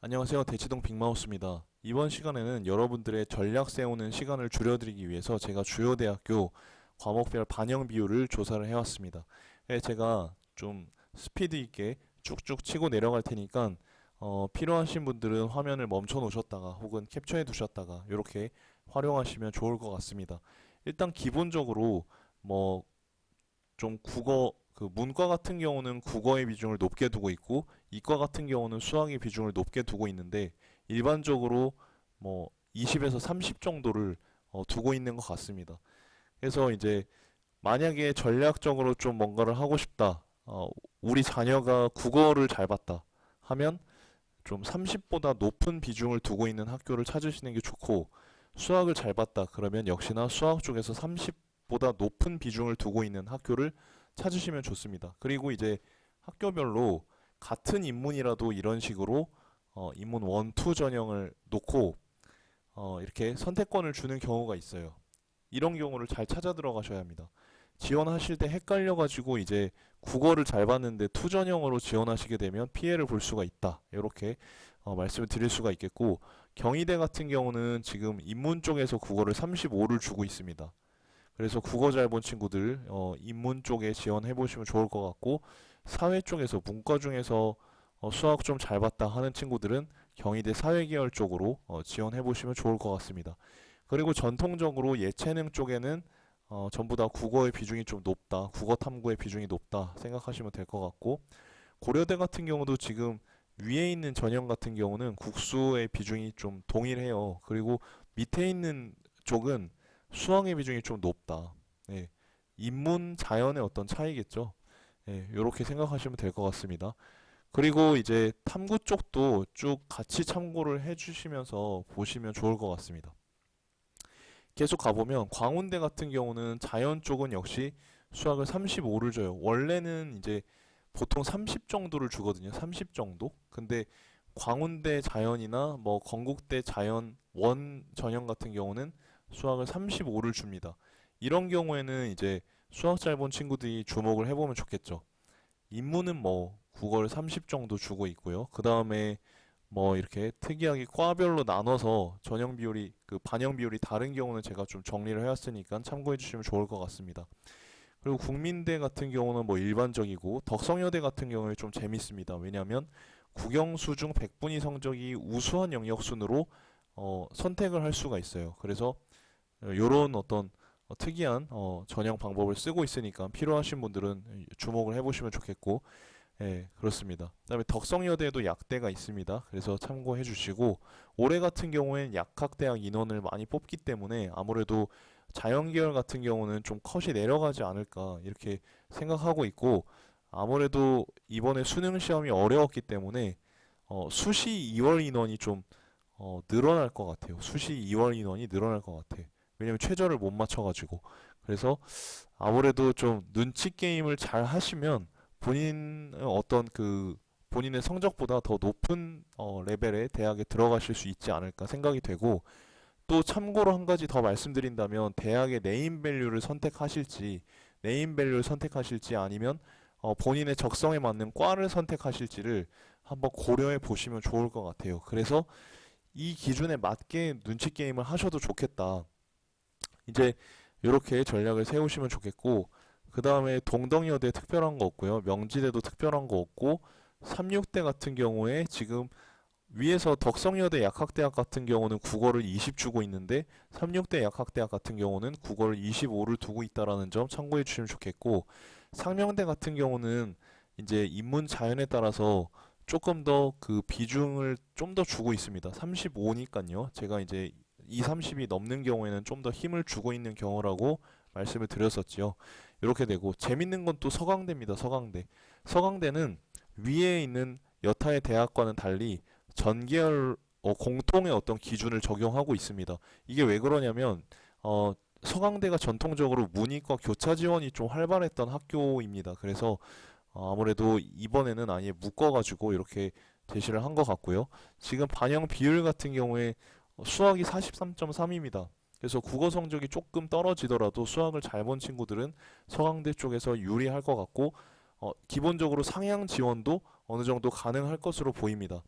안녕하세요. 대치동 빅마우스입니다. 이번 시간에는 여러분들의 전략 세우는 시간을 줄여드리기 위해서 제가 주요 대학교 과목별 반영 비율을 조사를 해왔습니다. 예, 제가 좀 스피드 있게 쭉쭉 치고 내려갈 테니까 어, 필요하신 분들은 화면을 멈춰 놓으셨다가 혹은 캡처해 두셨다가 이렇게 활용하시면 좋을 것 같습니다. 일단 기본적으로 뭐 좀 국어 그 문과 같은 경우는 국어의 비중을 높게 두고 있고 이과 같은 경우는 수학의 비중을 높게 두고 있는데 일반적으로 뭐 20에서 30 정도를 어, 두고 있는 것 같습니다. 그래서 이제 만약에 전략적으로 좀 뭔가를 하고 싶다. 어, 우리 자녀가 국어를 잘 봤다 하면 좀 30보다 높은 비중을 두고 있는 학교를 찾으시는 게 좋고 수학을 잘 봤다 그러면 역시나 수학 쪽에서 30보다 높은 비중을 두고 있는 학교를 찾으시면 좋습니다. 그리고 이제 학교별로 같은 인문이라도 이런 식으로 어, 인문 1, 2 전형을 놓고 어, 이렇게 선택권을 주는 경우가 있어요. 이런 경우를 잘 찾아 들어가셔야 합니다. 지원하실 때 헷갈려가지고 이제 국어를 잘 봤는데 투 전형으로 지원하시게 되면 피해를 볼 수가 있다. 이렇게 어, 말씀을 드릴 수가 있겠고 경희대 같은 경우는 지금 인문 쪽에서 국어를 35를 주고 있습니다. 그래서 국어 잘 본 친구들 어, 인문 쪽에 지원해 보시면 좋을 것 같고 사회 쪽에서 문과 중에서 어, 수학 좀 잘 봤다 하는 친구들은 경희대 사회계열 쪽으로 어, 지원해 보시면 좋을 것 같습니다. 그리고 전통적으로 예체능 쪽에는 어, 전부 다 국어의 비중이 좀 높다, 국어 탐구의 비중이 높다 생각하시면 될 것 같고 고려대 같은 경우도 지금 위에 있는 전형 같은 경우는 국수의 비중이 좀 동일해요. 그리고 밑에 있는 쪽은 수학의 비중이 좀 높다. 예, 인문 자연의 어떤 차이겠죠. 예, 이렇게 생각하시면 될 것 같습니다. 그리고 이제 탐구 쪽도 쭉 같이 참고를 해주시면서 보시면 좋을 것 같습니다. 계속 가보면 광운대 같은 경우는 자연 쪽은 역시 수학을 35를 줘요. 원래는 이제 보통 30 정도를 주거든요. 30 정도. 근데 광운대 자연이나 뭐 건국대 자연 원 전형 같은 경우는 수학을 35를 줍니다. 이런 경우에는 이제 수학 잘 본 친구들이 주목을 해보면 좋겠죠. 인문은 뭐 국어를 30 정도 주고 있고요. 그 다음에 뭐 이렇게 특이하게 과별로 나눠서 전형 비율이 그 반영 비율이 다른 경우는 제가 좀 정리를 해왔으니까 참고해 주시면 좋을 것 같습니다. 그리고 국민대 같은 경우는 뭐 일반적이고 덕성여대 같은 경우에 좀 재밌습니다. 왜냐하면 국영수 중 100분위 성적이 우수한 영역 순으로 어, 선택을 할 수가 있어요. 그래서 이런 어떤 어, 특이한 어, 전형 방법을 쓰고 있으니까 필요하신 분들은 주목을 해보시면 좋겠고, 예, 그렇습니다. 그다음에 덕성여대에도 약대가 있습니다. 그래서 참고해 주시고 올해 같은 경우엔 약학대학 인원을 많이 뽑기 때문에 아무래도 자연계열 같은 경우는 좀 컷이 내려가지 않을까 이렇게 생각하고 있고 아무래도 이번에 수능 시험이 어려웠기 때문에 어, 수시 2월 인원이 좀 어, 늘어날 것 같아요. 수시 2월 인원이 늘어날 것 같아. 왜냐면 최저를 못 맞춰가지고. 그래서 아무래도 좀 눈치 게임을 잘 하시면 본인의 어떤 그 본인의 성적보다 더 높은 어, 레벨의 대학에 들어가실 수 있지 않을까 생각이 되고 또 참고로 한 가지 더 말씀드린다면 대학의 네임 밸류를 선택하실지 네임 밸류를 선택하실지 아니면 어, 본인의 적성에 맞는 과를 선택하실지를 한번 고려해 보시면 좋을 것 같아요. 그래서 이 기준에 맞게 눈치 게임을 하셔도 좋겠다. 이제 이렇게 전략을 세우시면 좋겠고 그 다음에 동덕여대 특별한 거 없고요. 명지대도 특별한 거 없고 36대 같은 경우에 지금 위에서 덕성여대 약학대학 같은 경우는 국어를 20 주고 있는데 36대 약학대학 같은 경우는 국어를 25를 두고 있다라는 점 참고해 주시면 좋겠고 상명대 같은 경우는 이제 인문 자연에 따라서 조금 더 그 비중을 좀 더 주고 있습니다. 35니까요. 제가 이제 2, 30이 넘는 경우에는 좀 더 힘을 주고 있는 경우라고 말씀을 드렸었지요. 이렇게 되고 재밌는 건 또 서강대입니다. 서강대. 서강대는 위에 있는 여타의 대학과는 달리 전계열 어, 공통의 어떤 기준을 적용하고 있습니다. 이게 왜 그러냐면 어, 서강대가 전통적으로 문이과 교차 지원이 좀 활발했던 학교입니다. 그래서 어, 아무래도 이번에는 아예 묶어가지고 이렇게 제시를 한 것 같고요. 지금 반영 비율 같은 경우에 수학이 43.3입니다. 그래서 국어 성적이 조금 떨어지더라도 수학을 잘 본 친구들은 서강대 쪽에서 유리할 것 같고 어, 기본적으로 상향 지원도 어느 정도 가능할 것으로 보입니다.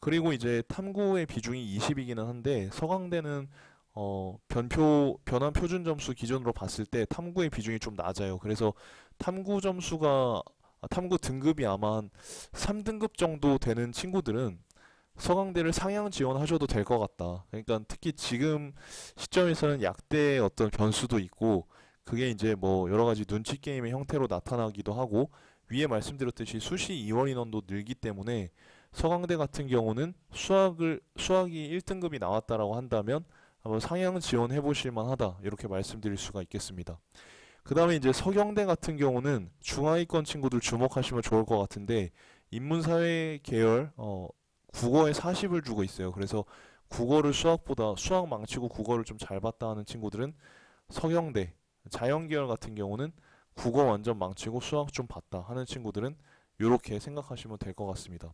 그리고 이제 탐구의 비중이 20이기는 한데 서강대는 어, 변표 변환 표준 점수 기준으로 봤을 때 탐구의 비중이 좀 낮아요. 그래서 탐구 점수가 아, 탐구 등급이 아마 한 3등급 정도 되는 친구들은 서강대를 상향 지원하셔도 될 것 같다. 그러니까 특히 지금 시점에서는 약대의 어떤 변수도 있고 그게 이제 뭐 여러 가지 눈치 게임의 형태로 나타나기도 하고 위에 말씀드렸듯이 수시 이원 인원도 늘기 때문에 서강대 같은 경우는 수학을 수학이 1등급이 나왔다라고 한다면 한번 상향 지원해 보실 만하다 이렇게 말씀드릴 수가 있겠습니다. 그 다음에 이제 서경대 같은 경우는 중하위권 친구들 주목하시면 좋을 것 같은데 인문사회 계열 어, 국어에 40을 주고 있어요. 그래서 국어를 수학보다 수학 망치고 국어를 좀 잘 봤다 하는 친구들은 서경대 자연계열 같은 경우는 국어 완전 망치고 수학 좀 봤다 하는 친구들은 이렇게 생각하시면 될 것 같습니다.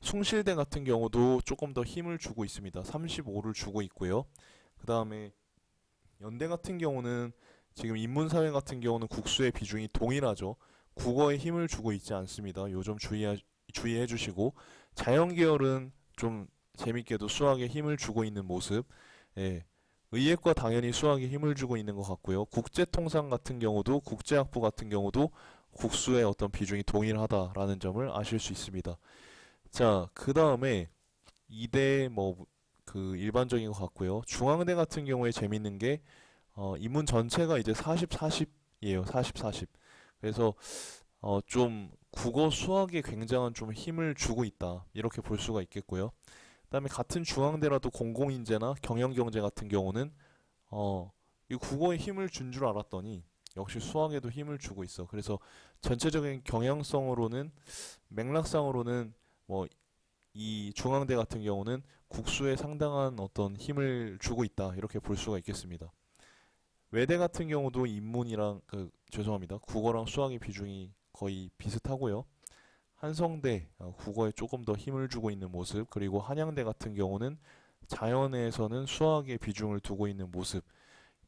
숭실대 같은 경우도 조금 더 힘을 주고 있습니다. 35를 주고 있고요. 그 다음에 연대 같은 경우는 지금 인문사회 같은 경우는 국수의 비중이 동일하죠. 국어에 힘을 주고 있지 않습니다. 요점 주의하, 주의해 주시고 자연 계열은 좀 재밌게도 수학에 힘을 주고 있는 모습. 예. 의예과 당연히 수학에 힘을 주고 있는 것 같고요. 국제통상 같은 경우도 국제학부 같은 경우도 국수의 어떤 비중이 동일하다라는 점을 아실 수 있습니다. 자, 그 다음에 이대 뭐 그 일반적인 것 같고요. 중앙대 같은 경우에 재밌는 게 어, 인문 전체가 이제 40, 40이에요. 40, 40. 그래서 어, 좀 국어 수학에 굉장한 좀 힘을 주고 있다. 이렇게 볼 수가 있겠고요. 그다음에 같은 중앙대라도 공공인재나 경영경제 같은 경우는 어, 이 국어에 힘을 준 줄 알았더니 역시 수학에도 힘을 주고 있어. 그래서 전체적인 경향성으로는 맥락상으로는 뭐 이 중앙대 같은 경우는 국수에 상당한 어떤 힘을 주고 있다. 이렇게 볼 수가 있겠습니다. 외대 같은 경우도 인문이랑 그 죄송합니다. 국어랑 수학의 비중이 거의 비슷하고요. 한성대 어, 국어에 조금 더 힘을 주고 있는 모습 그리고 한양대 같은 경우는 자연에서는 수학의 비중을 두고 있는 모습.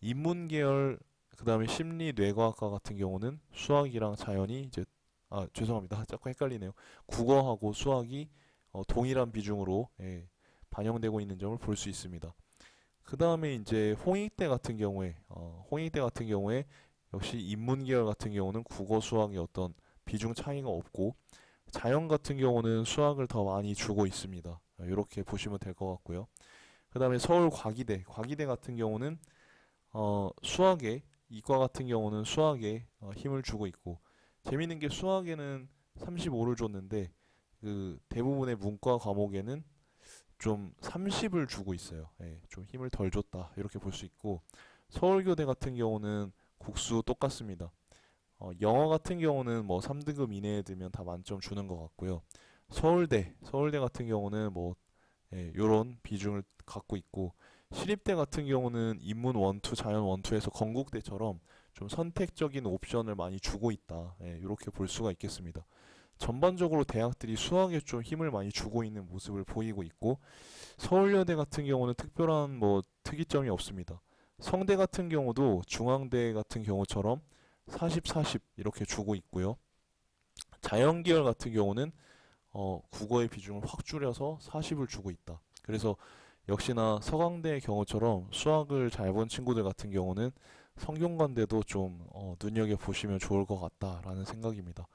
인문 계열 그 다음에 심리 뇌과학과 같은 경우는 수학이랑 자연이 이제 아 죄송합니다. 자꾸 헷갈리네요. 국어하고 수학이 어, 동일한 비중으로 예, 반영되고 있는 점을 볼 수 있습니다. 그 다음에 이제 홍익대 같은 경우에 어, 홍익대 같은 경우에 역시 인문 계열 같은 경우는 국어 수학의 어떤 비중 차이가 없고 자연 같은 경우는 수학을 더 많이 주고 있습니다. 이렇게 보시면 될 것 같고요. 그 다음에 서울 과기대, 과기대 같은 경우는 어, 수학에 이과 같은 경우는 수학에 어, 힘을 주고 있고 재밌는 게 수학에는 35를 줬는데 그 대부분의 문과 과목에는 좀 30을 주고 있어요. 예, 좀 힘을 덜 줬다 이렇게 볼 수 있고 서울교대 같은 경우는 국수 똑같습니다. 어, 영어 같은 경우는 뭐 3등급 이내에 들면 다 만점 주는 것 같고요. 서울대, 서울대 같은 경우는 뭐 예, 요런 비중을 갖고 있고 시립대 같은 경우는 인문 원투, 자연 원투에서 건국대처럼 좀 선택적인 옵션을 많이 주고 있다. 예, 이렇게 볼 수가 있겠습니다. 전반적으로 대학들이 수학에 좀 힘을 많이 주고 있는 모습을 보이고 있고 서울여대 같은 경우는 특별한 뭐 특이점이 없습니다. 성대 같은 경우도 중앙대 같은 경우처럼 40, 40 이렇게 주고 있고요. 자연계열 같은 경우는 어, 국어의 비중을 확 줄여서 40을 주고 있다. 그래서 역시나 서강대의 경우처럼 수학을 잘 본 친구들 같은 경우는 성균관대도 좀 어, 눈여겨 보시면 좋을 것 같다라는 생각입니다.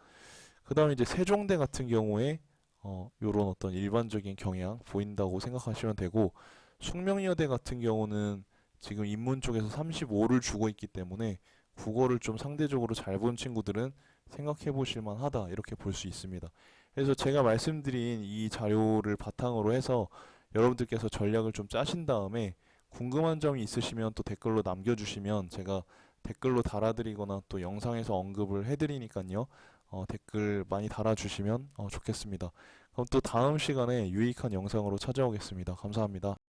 그 다음에 이제 세종대 같은 경우에 어, 요런 어떤 일반적인 경향 보인다고 생각하시면 되고 숙명여대 같은 경우는 지금 인문 쪽에서 35를 주고 있기 때문에 국어를 좀 상대적으로 잘 본 친구들은 생각해 보실 만하다 이렇게 볼 수 있습니다. 그래서 제가 말씀드린 이 자료를 바탕으로 해서 여러분들께서 전략을 좀 짜신 다음에 궁금한 점이 있으시면 또 댓글로 남겨주시면 제가 댓글로 달아드리거나 또 영상에서 언급을 해드리니까요. 어, 댓글 많이 달아주시면 어, 좋겠습니다. 그럼 또 다음 시간에 유익한 영상으로 찾아오겠습니다. 감사합니다.